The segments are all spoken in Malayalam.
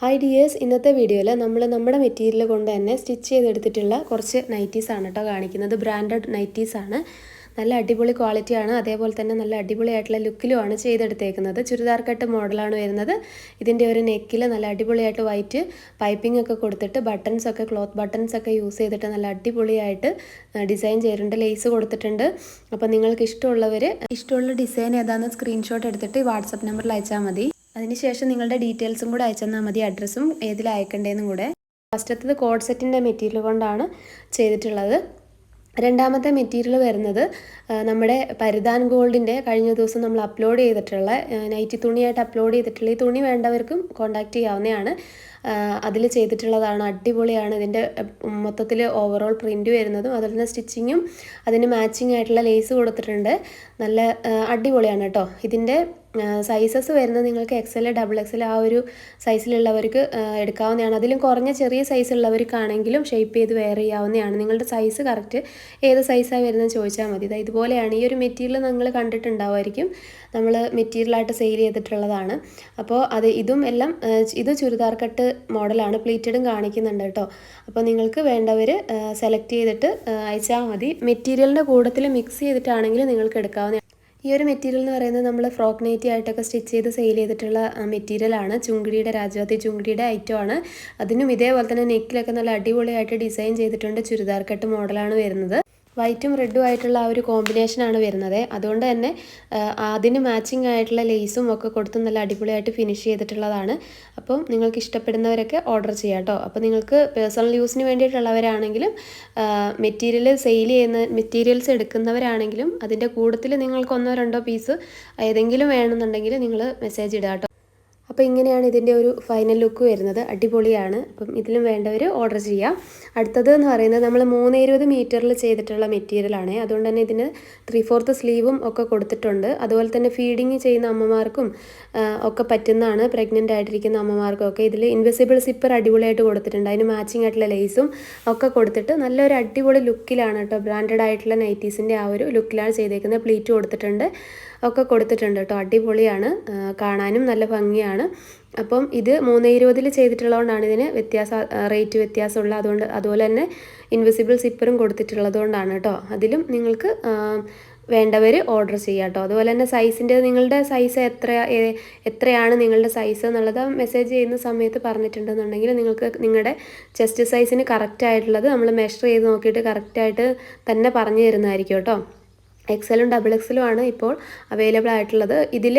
ഹായ് ഡിയേഴ്സ് ഇന്നത്തെ വീഡിയോയിൽ നമ്മൾ നമ്മുടെ മെറ്റീരിയൽ കൊണ്ട് തന്നെ സ്റ്റിച്ച് ചെയ്തെടുത്തിട്ടുള്ള കുറച്ച് നൈറ്റീസ് ആണ് കേട്ടോ കാണിക്കുന്നത്. ബ്രാൻഡഡ് നൈറ്റീസ് ആണ്. നല്ല അടിപൊളി ക്വാളിറ്റിയാണ് അതേപോലെ തന്നെ നല്ല അടിപൊളിയായിട്ടുള്ള ലുക്കിലുമാണ് ചെയ്തെടുത്തേക്കുന്നത്. ചുരിദാർ കട്ട് മോഡലാണ് വരുന്നത്. ഇതിന്റെ ഒരു നെക്കിൽ നല്ല അടിപൊളിയായിട്ട് വൈറ്റ് പൈപ്പിംഗ് ഒക്കെ കൊടുത്തിട്ട് ബട്ടൺസ് ഒക്കെ ക്ലോത്ത് ബട്ടൺസ് ഒക്കെ യൂസ് ചെയ്തിട്ട് നല്ല അടിപൊളിയായിട്ട് ഡിസൈൻ ചെയ്തിട്ടുണ്ട്. ലേസ് കൊടുത്തിട്ടുണ്ട്. അപ്പോൾ നിങ്ങൾക്ക് ഇഷ്ടമുള്ളവർ ഇഷ്ടമുള്ള ഡിസൈൻ ഏതാണെന്ന് സ്ക്രീൻഷോട്ട് എടുത്തിട്ട് വാട്സപ്പ് നമ്പറിൽ അയച്ചാൽ മതി. അതിനുശേഷം നിങ്ങളുടെ ഡീറ്റെയിൽസും കൂടെ അയച്ചെന്നാൽ മതി അഡ്രസ്സും ഏതിൽ അയക്കേണ്ടതെന്നും കൂടെ. ഫസ്റ്റത്തത് കോഡ് സെറ്റിന്റെ മെറ്റീരിയൽ കൊണ്ടാണ് ചെയ്തിട്ടുള്ളത്. രണ്ടാമത്തെ മെറ്റീരിയൽ വരുന്നത് നമ്മുടെ പരിധാൻ ഗോൾഡിന്റെ കഴിഞ്ഞ ദിവസം നമ്മൾ അപ്ലോഡ് ചെയ്തിട്ടുള്ള നൈറ്റി തുണിയായിട്ട് അപ്ലോഡ് ചെയ്തിട്ടുള്ള ഈ തുണി വേണ്ടവർക്കും കോൺടാക്റ്റ് ചെയ്യാവുന്നതാണ്. അതിൽ ചെയ്തിട്ടുള്ളതാണ്. അടിപൊളിയാണ്. ഇതിന്റെ മൊത്തത്തിൽ ഓവറോൾ പ്രിന്റ് വരുന്നതും അതുപോലെ തന്നെ സ്റ്റിച്ചിങ്ങും അതിന് മാച്ചിങ് ആയിട്ടുള്ള ലേസ് കൊടുത്തിട്ടുണ്ട്. നല്ല അടിപൊളിയാണ് കേട്ടോ. ഇതിന്റെ സൈസസ് വരുന്നത് നിങ്ങൾക്ക് എക്സൽ ഡബിൾ എക്സൽ ആ ഒരു സൈസിലുള്ളവർക്ക് എടുക്കാവുന്നതാണ്. അതിലും കുറഞ്ഞ ചെറിയ സൈസ് ഉള്ളവർക്കാണെങ്കിലും ഷേപ്പ് ചെയ്ത് വെയർ ചെയ്യാവുന്നതാണ്. നിങ്ങളുടെ സൈസ് കറക്റ്റ് ഏത് സൈസാണ് വരുന്നത് ചോദിച്ചാൽ മതി. ഇതുപോലെയാണ്. ഈ ഒരു മെറ്റീരിയൽ നിങ്ങൾ കണ്ടിട്ടുണ്ടാവുമായിരിക്കും. നമ്മൾ മെറ്റീരിയലായിട്ട് സെയിൽ ചെയ്തിട്ടുള്ളതാണ്. അപ്പോൾ അത് ഇതും എല്ലാം ഇത് ചുരിദാർ കട്ട് മോഡലാണ് പ്ലീറ്റഡും കാണിക്കുന്നുണ്ട് കേട്ടോ. അപ്പോൾ നിങ്ങൾക്ക് വേണ്ടവർ സെലക്ട് ചെയ്തിട്ട് അയച്ചാൽ മതി. മെറ്റീരിയലിന്റെ കൂട്ടത്തിൽ മിക്സ് ചെയ്തിട്ടാണെങ്കിൽ നിങ്ങൾക്ക് എടുക്കാവുന്ന ഈ ഒരു മെറ്റീരിയൽ എന്ന് പറയുന്നത് നമ്മൾ ഫ്രോക്ക് നൈറ്റി ആയിട്ടൊക്കെ സ്റ്റിച്ച് ചെയ്ത് സെയിൽ ചെയ്തിട്ടുള്ള മെറ്റീരിയലാണ് ചുങ്കിടിയുടെ രാജവാതി ചുങ്കിടിയുടെ ഐറ്റം ആണ്. അതിനും ഇതേപോലെ തന്നെ നെക്കിലൊക്കെ നല്ല അടിപൊളിയായിട്ട് ഡിസൈൻ ചെയ്തിട്ടുണ്ട്. ചുരിദാർ കട്ട് മോഡലാണ് വരുന്നത്. വൈറ്റും റെഡും ആയിട്ടുള്ള ആ ഒരു കോമ്പിനേഷനാണ് വരുന്നത്. അതുകൊണ്ട് തന്നെ അതിന് മാച്ചിങ് ആയിട്ടുള്ള ലേസും ഒക്കെ കൊടുത്ത് നല്ല അടിപൊളിയായിട്ട് ഫിനിഷ് ചെയ്തിട്ടുള്ളതാണ്. അപ്പം നിങ്ങൾക്ക് ഇഷ്ടപ്പെടുന്നവരൊക്കെ ഓർഡർ ചെയ്യാം കേട്ടോ അപ്പോൾ നിങ്ങൾക്ക് പേഴ്സണൽ യൂസിന് വേണ്ടിയിട്ടുള്ളവരാണെങ്കിലും മെറ്റീരിയൽ സെയിൽ ചെയ്യുന്ന മെറ്റീരിയൽസ് എടുക്കുന്നവരാണെങ്കിലും അതിന്റെ കൂടത്തിൽ നിങ്ങൾക്ക് ഒന്നോ രണ്ടോ പീസ് ഏതെങ്കിലും വേണമെന്നുണ്ടെങ്കിൽ നിങ്ങൾ മെസ്സേജ് ഇടുക കേട്ടോ അപ്പോൾ ഇങ്ങനെയാണ് ഇതിന്റെ ഒരു ഫൈനൽ ലുക്ക് വരുന്നത്. അടിപൊളിയാണ്. അപ്പം ഇതിലും വേണ്ടവർ ഓർഡർ ചെയ്യാം. അടുത്തത് എന്ന് പറയുന്നത് നമ്മൾ മൂന്ന് ഇരുപത് മീറ്ററിൽ ചെയ്തിട്ടുള്ള മെറ്റീരിയലാണ് അതുകൊണ്ട് തന്നെ ഇതിന് ത്രീ ഫോർത്ത് സ്ലീവും ഒക്കെ കൊടുത്തിട്ടുണ്ട്. അതുപോലെ തന്നെ ഫീഡിങ് ചെയ്യുന്ന അമ്മമാർക്കും ഒക്കെ പറ്റുന്നതാണ്. പ്രഗ്നന്റ് ആയിട്ടിരിക്കുന്ന അമ്മമാർക്കും ഒക്കെ ഇതിൽ ഇൻവെസിബിൾ സിപ്പർ അടിപൊളിയായിട്ട് കൊടുത്തിട്ടുണ്ട്. അതിന് മാച്ചിങ് ആയിട്ടുള്ള ലേസും ഒക്കെ കൊടുത്തിട്ട് നല്ലൊരു അടിപൊളി ലുക്കിലാണ് കേട്ടോ. ബ്രാൻഡഡ് ആയിട്ടുള്ള നൈറ്റീസിന്റെ ആ ഒരു ലുക്കിലാണ് ചെയ്തേക്കുന്നത്. പ്ലീറ്റ് കൊടുത്തിട്ടുണ്ട്. ഒക്കെ കൊടുത്തിട്ടുണ്ട് കേട്ടോ. അടിപൊളിയാണ്. കാണാനും നല്ല ഭംഗിയാണ്. അപ്പം ഇത് മൂന്ന് ഇരുപതിൽ ചെയ്തിട്ടുള്ളതുകൊണ്ടാണ് ഇതിന് വ്യത്യാസ റേറ്റ് വ്യത്യാസമുള്ള അതുകൊണ്ട് അതുപോലെ തന്നെ ഇൻവിസിബിൾ സിപ്പറും കൊടുത്തിട്ടുള്ളതുകൊണ്ടാണ് കേട്ടോ അതിലും നിങ്ങൾക്ക് വേണ്ടവർ ഓർഡർ ചെയ്യാം കേട്ടോ അതുപോലെ തന്നെ സൈസിന്റെ നിങ്ങളുടെ സൈസ് എത്ര എത്രയാണ് നിങ്ങളുടെ സൈസ് എന്നുള്ളത് മെസ്സേജ് ചെയ്യുന്ന സമയത്ത് പറഞ്ഞിട്ടുണ്ടെന്നുണ്ടെങ്കിൽ നിങ്ങൾക്ക് നിങ്ങളുടെ ചെസ്റ്റ് സൈസിന് കറക്റ്റ് ആയിട്ടുള്ളത് നമ്മൾ മെഷർ ചെയ്ത് നോക്കിയിട്ട് കറക്റ്റായിട്ട് തന്നെ പറഞ്ഞു തരുന്നതായിരിക്കും കേട്ടോ എക്സലും ഡബിൾ എക്സലും ആണ് ഇപ്പോൾ അവൈലബിൾ ആയിട്ടുള്ളത്. ഇതിൽ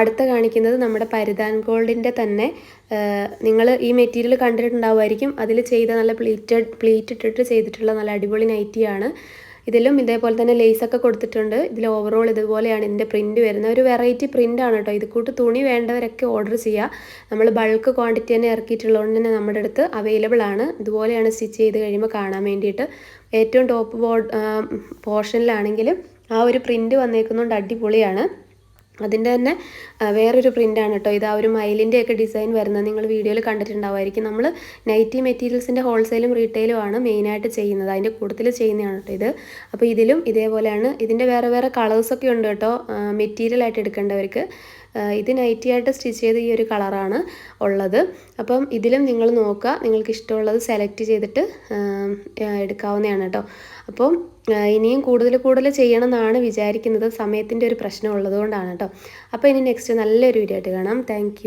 അടുത്ത കാണിക്കുന്നത് നമ്മുടെ പരിധാൻ ഗോൾഡിന്റെ തന്നെ നിങ്ങൾ ഈ മെറ്റീരിയൽ കണ്ടിട്ടുണ്ടാവുമായിരിക്കും. അതിൽ ചെയ്ത നല്ല പ്ലീറ്റഡ് പ്ലീറ്റ് ഇട്ടിട്ട് ചെയ്തിട്ടുള്ള നല്ല അടിപൊളി നൈറ്റിയാണ് ഇതിലും ഇതേപോലെ തന്നെ ലേസൊക്കെ കൊടുത്തിട്ടുണ്ട്. ഇതിൽ ഓവറോൾ ഇതുപോലെയാണ് ഇതിന്റെ പ്രിന്റ് വരുന്നത്. ഒരു വെറൈറ്റി പ്രിന്റ് ആണ് കേട്ടോ. ഇത് കൂട്ട് തുണി വേണ്ടവരൊക്കെ ഓർഡർ ചെയ്യുക നമ്മൾ ബൾക്ക് ക്വാണ്ടിറ്റി തന്നെ ഇറക്കിയിട്ടുള്ളതുകൊണ്ട് തന്നെ നമ്മുടെ അടുത്ത് അവൈലബിൾ ആണ്. ഇതുപോലെയാണ് സ്റ്റിച്ച് ചെയ്ത് കഴിയുമ്പോൾ കാണാൻ വേണ്ടിയിട്ട്. ഏറ്റവും ടോപ്പ് ബോർഡ് പോർഷനിലാണെങ്കിലും ആ ഒരു പ്രിന്റ് വന്നേക്കുന്നതുകൊണ്ട് അടിപൊളിയാണ്. അതിന്റെ തന്നെ വേറൊരു പ്രിന്റാണ് കേട്ടോ ഇത് ആ ഒരു മയിലിന്റെയൊക്കെ ഡിസൈൻ വരുന്നത് നിങ്ങൾ വീഡിയോയിൽ കണ്ടിട്ടുണ്ടാവുമായിരിക്കും. നമ്മൾ നൈറ്റി മെറ്റീരിയൽസിന്റെ ഹോൾസെയിലും റീറ്റെയിലും ആണ് മെയിനായിട്ട് ചെയ്യുന്നത്. അതിന്റെ കൂടുതൽ ചെയ്യുന്നതാണ് കേട്ടോ ഇത്. അപ്പോൾ ഇതിലും ഇതേപോലെയാണ്. ഇതിന്റെ വേറെ വേറെ കളേഴ്സൊക്കെ ഉണ്ട് കേട്ടോ മെറ്റീരിയലായിട്ട് എടുക്കേണ്ടവർക്ക്. ഇത് നൈറ്റിയായിട്ട് സ്റ്റിച്ച് ചെയ്ത ഈ ഒരു കളറാണ് ഉള്ളത്. അപ്പം ഇതിലും നിങ്ങൾ നോക്കുക നിങ്ങൾക്ക് ഇഷ്ടമുള്ളത് സെലക്ട് ചെയ്തിട്ട് എടുക്കാവുന്നതാണ് കേട്ടോ. അപ്പം ഇനിയും കൂടുതൽ കൂടുതൽ ചെയ്യണം എന്നാണ് വിചാരിക്കുന്നത്. സമയത്തിന്റെ ഒരു പ്രശ്നം ഉള്ളതുകൊണ്ടാണ് കേട്ടോ. അപ്പോൾ ഇനി നെക്സ്റ്റ് നല്ലൊരു വീഡിയോ ആയിട്ട് കാണാം. താങ്ക്